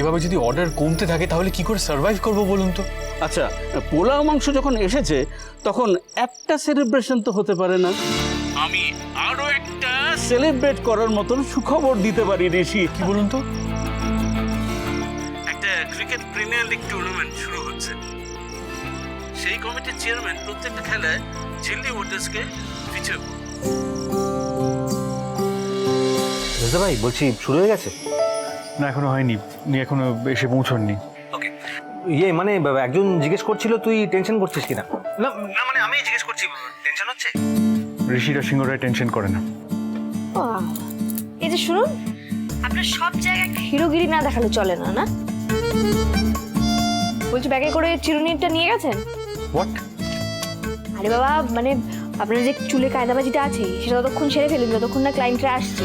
এভাবে যদি অর্ডার কমতে থাকে তাহলে কি করে সার্ভাইভ করব বলুন তো? আচ্ছা পোলাও মাংস যখন এসেছে তখন একটা সেলিব্রেশন তো হতে পারে না। আমি আরও একটা সেলিব্রেট করার মতন সুখবর দিতে পারি ঋষি। কি বলুন তো? একটা ক্রিকেট প্রিমিয়ার লিগ টুর্নামেন্ট শুরু হচ্ছে। সেই কমিটির চেয়ারম্যান প্রত্যেকটা খেলায় ঝিল্লি ওয়াটার্সকে ফিচার ভাই বলছি শুরু হয়ে গেছে? না এখনও হয়নি। এখনও এসে পৌঁছননি। ওকে ইয়ে মানে বাবা, একজন জিজ্ঞেস করছিল তুই টেনশন করছিস কিনা? না না মানে আমি জিজ্ঞেস করছি টেনশন হচ্ছে? ঋষিরা সিংহরায় টেনশন করে না। বাহ। এই যে শুনুন আপনার সব জায়গায় হিরোগিরি না দেখালে চলে না না? বলছি ব্যাগে করে চিরুনিটা নিয়ে গেছেন? হোয়াট আরে বাবা মানে আপনার যে চুলে কায়দাবাজিটা আছে সেটা ততক্ষণ সেরে ফেলুন যতক্ষণ না ক্লায়েন্টরা আসছে।